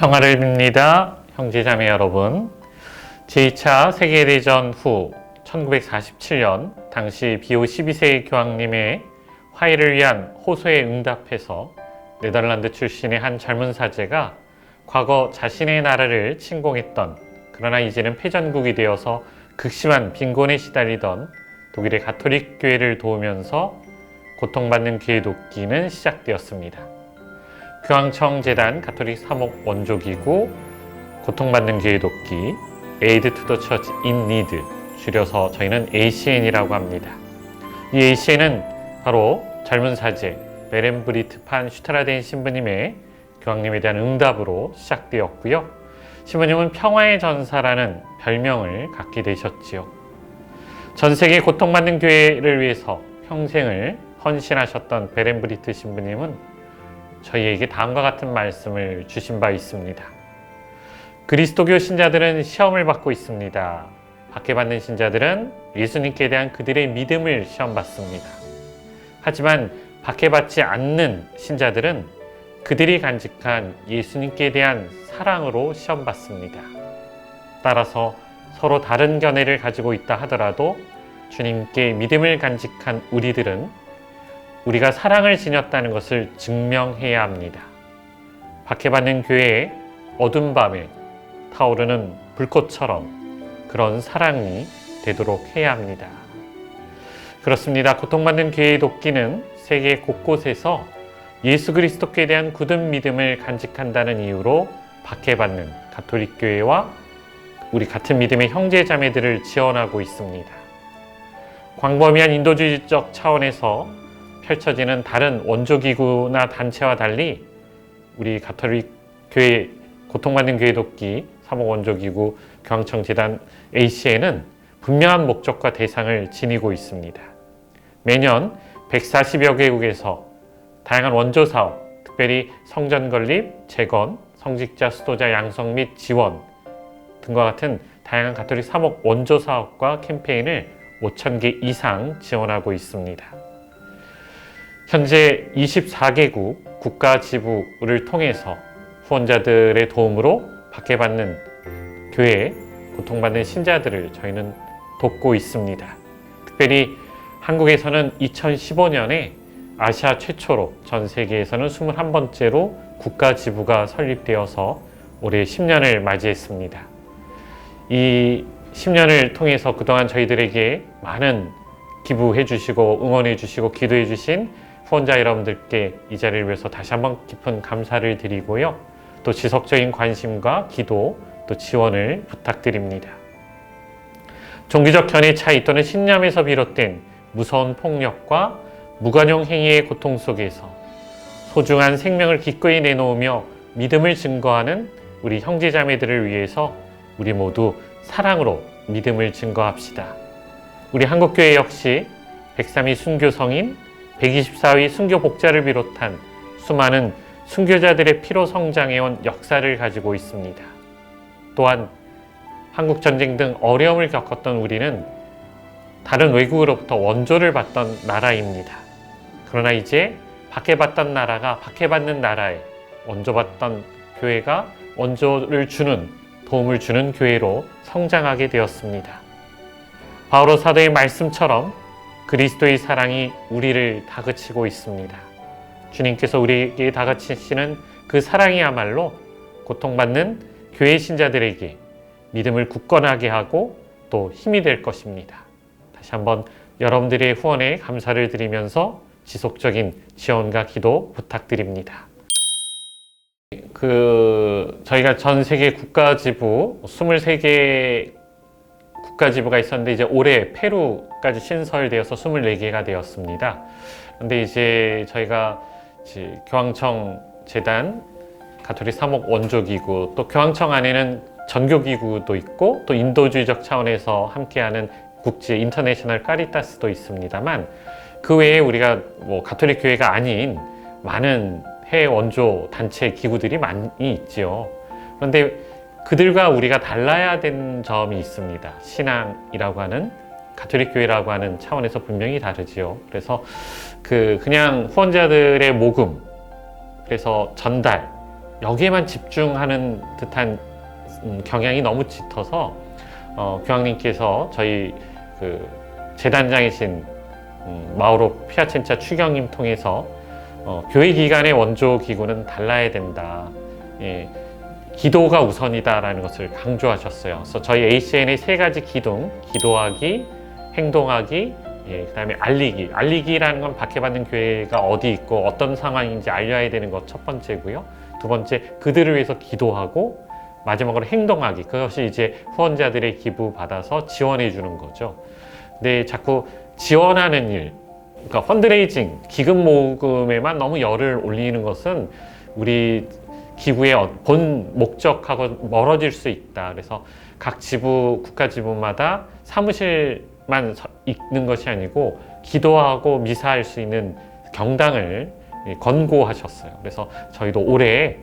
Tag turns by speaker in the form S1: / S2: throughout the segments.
S1: 평화를 빕니다. 형제자매 여러분. 제2차 세계대전 후 1947년 당시 비오 12세 교황님의 화해를 위한 호소에 응답해서 네덜란드 출신의 한 젊은 사제가 과거 자신의 나라를 침공했던 그러나 이제는 패전국이 되어서 극심한 빈곤에 시달리던 독일의 가톨릭 교회를 도우면서 고통받는 교회 돕기는 시작되었습니다. 교황청 재단 가톨릭 사목 원조기구 고통받는 교회 돕기 to the Church in Need 줄여서 저희는 ACN이라고 합니다. 이 ACN은 바로 젊은 사제 베렌브리트 판 슈트라덴 신부님의 교황님에 대한 응답으로 시작되었고요. 신부님은 평화의 전사라는 별명을 갖게 되셨지요. 전 세계 고통받는 교회를 위해서 평생을 헌신하셨던 베렌브리트 신부님은 저희에게 다음과 같은 말씀을 주신 바 있습니다. 그리스도교 신자들은 시험을 받고 있습니다. 받게 받는 신자들은 예수님께 대한 그들의 믿음을 시험받습니다. 하지만 받게 받지 않는 신자들은 그들이 간직한 예수님께 대한 사랑으로 시험받습니다. 따라서 서로 다른 견해를 가지고 있다 하더라도 주님께 믿음을 간직한 우리들은 우리가 사랑을 지녔다는 것을 증명해야 합니다. 박해받는 교회의 어둠 밤에 타오르는 불꽃처럼 그런 사랑이 되도록 해야 합니다. 그렇습니다. 고통받는 교회의 돕기는 세계 곳곳에서 예수 그리스도께 대한 굳은 믿음을 간직한다는 이유로 박해받는 가톨릭 교회와 우리 같은 믿음의 형제 자매들을 지원하고 있습니다. 광범위한 인도주의적 차원에서 펼쳐지는 다른 원조기구나 단체와 달리 우리 가톨릭 교회 고통받는 교회 돕기 사목 원조기구 교황청 재단 ACN은 분명한 목적과 대상을 지니고 있습니다. 매년 140여 개국에서 다양한 원조 사업, 특별히 성전 건립, 재건, 성직자 수도자 양성 및 지원 등과 같은 다양한 가톨릭 사목 원조 사업과 캠페인을 5천 개 이상 지원하고 있습니다. 현재 24개국 국가 지부를 통해서 후원자들의 도움으로 박해받는 교회 고통받는 신자들을 저희는 돕고 있습니다. 특별히 한국에서는 2015년에 아시아 최초로 전 세계에서는 21번째로 국가 지부가 설립되어서 올해 10년을 맞이했습니다. 이 10년을 통해서 그동안 저희들에게 많은 기부해 주시고 응원해 주시고 기도해 주신 후원자 여러분들께 이 자리를 위해서 다시 한번 깊은 감사를 드리고요. 또 지속적인 관심과 기도 또 지원을 부탁드립니다. 종교적 견해 차이 또는 신념에서 비롯된 무서운 폭력과 무관용 행위의 고통 속에서 소중한 생명을 기꺼이 내놓으며 믿음을 증거하는 우리 형제자매들을 위해서 우리 모두 사랑으로 믿음을 증거합시다. 우리 한국교회 역시 103위 순교 성인, 124위 순교 복자를 비롯한 수많은 순교자들의 피로 성장해온 역사를 가지고 있습니다. 또한 한국 전쟁 등 어려움을 겪었던 우리는 다른 외국으로부터 원조를 받던 나라입니다. 그러나 이제 박해받던 나라가 박해받는 나라에 원조받던 교회가 원조를 주는 도움을 주는 교회로 성장하게 되었습니다. 바오로 사도의 말씀처럼 그리스도의 사랑이 우리를 다그치고 있습니다. 주님께서 우리에게 다그치시는 그 사랑이야말로 고통받는 교회 신자들에게 믿음을 굳건하게 하고 또 힘이 될 것입니다. 다시 한번 여러분들의 후원에 감사를 드리면서 지속적인 지원과 기도 부탁드립니다. 그 저희가 전 세계 국가 지부 23개 국가지부가 있었는데 이제 올해 페루까지 신설되어서 24개가 되었습니다. 근데 이제 저희가 이제 교황청 재단 가톨릭 사목 원조기구 또 교황청 안에는 전교기구도 있고 또 인도주의적 차원에서 함께하는 국제 인터내셔널 까리타스도 있습니다만 그 외에 우리가 뭐 가톨릭 교회가 아닌 많은 해외 원조 단체 기구들이 많이 있지요. 그런데 그들과 우리가 달라야 되는 점이 있습니다. 신앙이라고 하는 가톨릭 교회라고 하는 차원에서 분명히 다르지요. 그래서 그 그냥 후원자들의 모금 그래서 전달 여기에만 집중하는 듯한 음, 경향이 너무 짙어서 어, 교황님께서 저희 그 재단장이신 음, 마우로 피아첸차 추경님 통해서 어, 교회 기관의 원조 기구는 달라야 된다. 예, 기도가 우선이다라는 것을 강조하셨어요. 그래서 저희 ACN의 세 가지 기둥, 기도하기, 행동하기, 예, 그다음에 알리기. 알리기라는 건 박해받는 교회가 어디 있고 어떤 상황인지 알려야 되는 것 첫 번째고요. 두 번째 그들을 위해서 기도하고 마지막으로 행동하기. 그것이 이제 후원자들의 기부 받아서 지원해 주는 거죠. 근데 자꾸 지원하는 일, 그러니까 펀드레이징, 기금 모금에만 너무 열을 올리는 것은 우리 기부의 어- 본 목적하고 멀어질 수 있다. 그래서 각 지부, 국가 지부마다 사무실만 서- 있는 것이 아니고 기도하고 미사할 수 있는 경당을 예, 권고하셨어요. 그래서 저희도 올해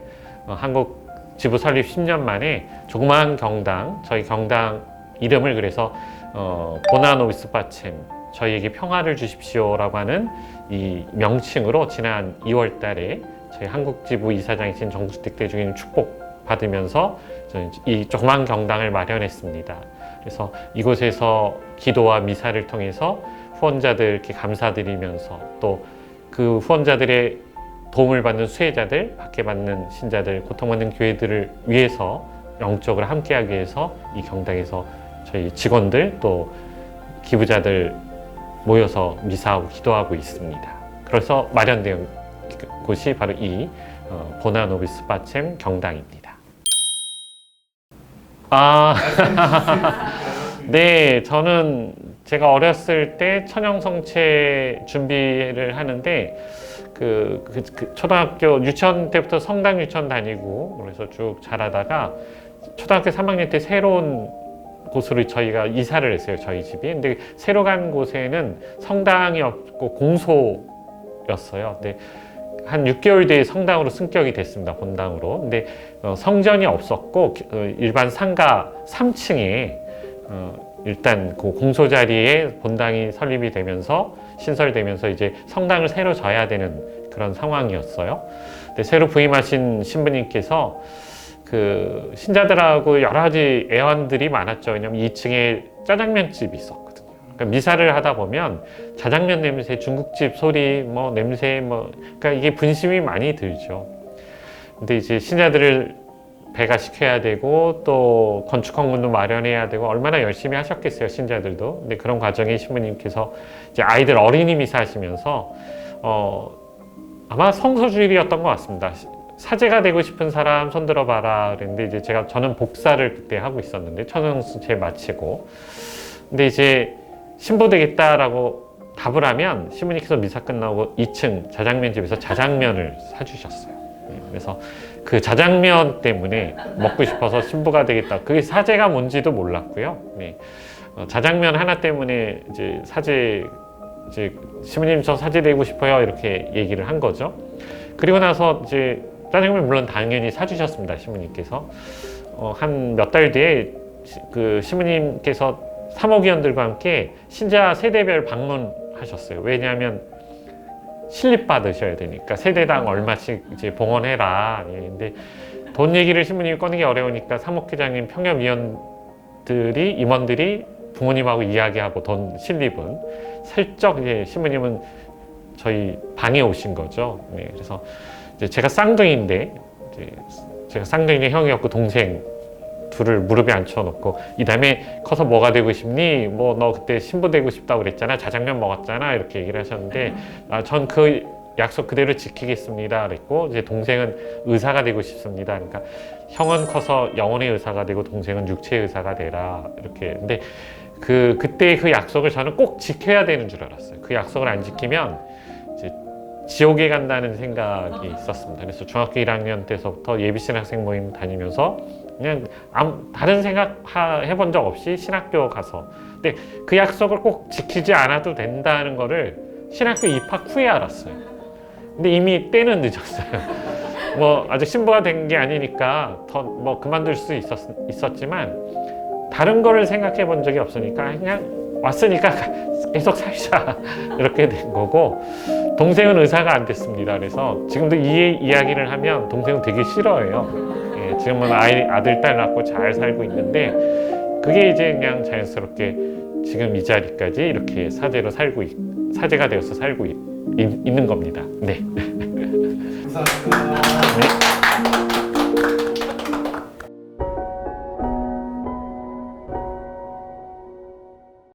S1: 어, 한국 지부 설립 10년 만에 조그마한 경당, 저희 경당 이름을 그래서 어, 보나노비스 바챔, 저희에게 평화를 주십시오라고 하는 이 명칭으로 지난 2월 달에 저희 한국 지부 이사장이신 정수택 대주님 축복 받으면서 이 조그만 경당을 마련했습니다. 그래서 이곳에서 기도와 미사를 통해서 후원자들께 감사드리면서 또 그 후원자들의 도움을 받는 수혜자들, 박해받는 신자들, 고통받는 교회들을 위해서 영적으로 함께하기 위해서 이 경당에서 저희 직원들 또 기부자들 모여서 미사하고 기도하고 있습니다. 그래서 마련된 곳이 바로 이 어, 보나노비스 바챔 경당입니다. 아, 네, 저는 제가 어렸을 때 천형성체 준비를 하는데 그, 그, 그 초등학교 유치원 때부터 성당 유치원 다니고 그래서 쭉 자라다가 초등학교 3학년 때 새로운 곳으로 저희가 이사를 했어요 저희 집이. 근데 새로 간 곳에는 성당이 없고 공소였어요. 근데 한 6개월 뒤에 성당으로 승격이 됐습니다 본당으로 근데 어, 성전이 없었고 기- 어, 일반 상가 3층에 어, 일단 그 공소 자리에 본당이 설립이 되면서 신설되면서 이제 성당을 새로 져야 되는 그런 상황이었어요. 근데 새로 부임하신 신부님께서 그 신자들하고 여러 가지 애완들이 많았죠. 왜냐면 2층에 짜장면 집이 있었거든요. 그러니까 미사를 하다 보면 자장면 냄새, 중국집 소리, 뭐 냄새, 뭐 그러니까 이게 분심이 많이 들죠. 근데 이제 신자들을 배가 시켜야 되고 또 건축 학문도 마련해야 되고 얼마나 열심히 하셨겠어요 신자들도. 근데 그런 과정에 신부님께서 이제 아이들 어린이 미사 하시면서 어 아마 성서주일이었던 것 같습니다. 사제가 되고 싶은 사람 손들어 봐라 그랬는데 이제 제가 저는 복사를 그때 하고 있었는데 천연수체 마치고 근데 이제 신부 되겠다라고 답을 하면 신부님께서 미사 끝나고 2층 자장면 집에서 자장면을 사주셨어요. 네, 그래서 그 자장면 때문에 먹고 싶어서 신부가 되겠다. 그게 사제가 뭔지도 몰랐고요. 네. 어, 자장면 하나 때문에 이제 사제 이제 신부님 저 사제 되고 싶어요 이렇게 얘기를 한 거죠. 그리고 나서 이제 짜장면 물론 당연히 사주셨습니다 신부님께서 어, 한 몇 달 뒤에 시- 그 신부님께서 사모기원들과 함께 신자 세대별 방문하셨어요. 왜냐하면 신립 받으셔야 되니까 세대당 얼마씩 이제 봉헌해라. 예, 근데 돈 얘기를 신부님이 꺼내기 어려우니까 사목회장님 평협위원들이 임원들이 부모님하고 이야기하고 돈 신립은 슬쩍 이제 신부님은 저희 방에 오신 거죠. 네, 그래서 이제 제가 쌍둥이인데 이제 제가 쌍둥이 형이 없고 동생 둘을 무릎에 앉혀놓고 이 다음에 커서 뭐가 되고 싶니? 뭐 너 그때 신부 되고 싶다고 그랬잖아. 자장면 먹었잖아. 이렇게 얘기를 하셨는데 아, 전 그 약속 그대로 지키겠습니다. 그랬고 이제 동생은 의사가 되고 싶습니다. 그러니까 형은 커서 영혼의 의사가 되고 동생은 육체의 의사가 되라. 이렇게 근데 그 그때 그 약속을 저는 꼭 지켜야 되는 줄 알았어요. 그 약속을 안 지키면 이제 지옥에 간다는 생각이 있었습니다. 그래서 중학교 1학년 때서부터 예비신 학생 모임 다니면서 그냥 아무 다른 생각 하- 해본 적 없이 신학교 가서 근데 그 약속을 꼭 지키지 않아도 된다는 거를 신학교 입학 후에 알았어요. 근데 이미 때는 늦었어요. 뭐 아직 신부가 된 게 아니니까 더 뭐 그만둘 수 있었, 있었지만 다른 거를 생각해 본 적이 없으니까 그냥 왔으니까 계속 살자 이렇게 된 거고 동생은 의사가 안 됐습니다. 그래서 지금도 이 이야기를 하면 동생은 되게 싫어해요. 예, 지금은 아이 아들 딸 낳고 잘 살고 있는데 그게 이제 그냥 자연스럽게 지금 이 자리까지 이렇게 사제로 살고 있, 사제가 되어서 살고 있, 있는 겁니다. 네.
S2: 감사합니다.
S1: 네.